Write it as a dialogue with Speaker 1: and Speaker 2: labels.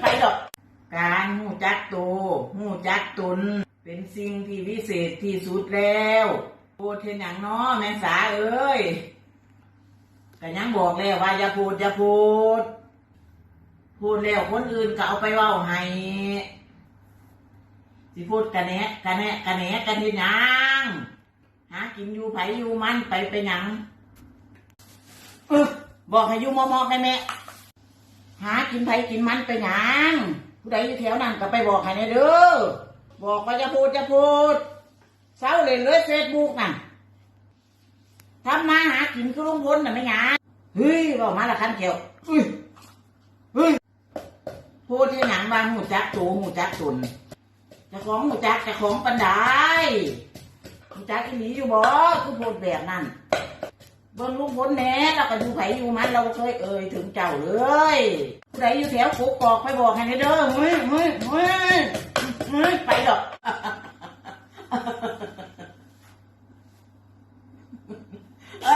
Speaker 1: ไปดอก การหูจักโตหูจักตุน เป็นสิ่งที่วิเศษที่สุดแล้วโพูดเทนอย่างน้อแม่สาเอ้ยแต่ยังบอกแล้วว่าอย่าพูดอย่าพูด พูดแล้วคนอื่นก็เอาไปเว่าให้สิพูดกันแหนะกันแหนะกันแหนะกันเฮ็ดหยังหากินอยู่ไผอยู่มันไปไปหยังเออบอกให้อยู่มอมอให้แม่ หากินไผกินมันไปหยังผู้ใดอยู่แถวนั้นก็ไปบอกให้แน่เด้อบอกว่าจะพูดจะพูดเศร้าเลยเลยเฟซบุ๊กน่ะทำมาหากินคือลุงพลน่ะไม่หยังเฮ้ยบอกมาละคันเกี่ยวเฮ้ยเฮ้ยพูดที่หนังบางหูจักโตหูจักตุนจะของหูจักจะของปันไดหูจักอีหลีอยู่บ่คือพูดแบบนั้น บิ่งลุงพลแหน่เราก็อยู่ไผอยู่มันเราบ่เคยเอ่ยถึงเจ้าเลยผู้ใดอยู่แถวกุกกอกไปบอกให้เด้อเฮ้ยเฮ้ยเฮ้ยเฮ้ยไปดอกอ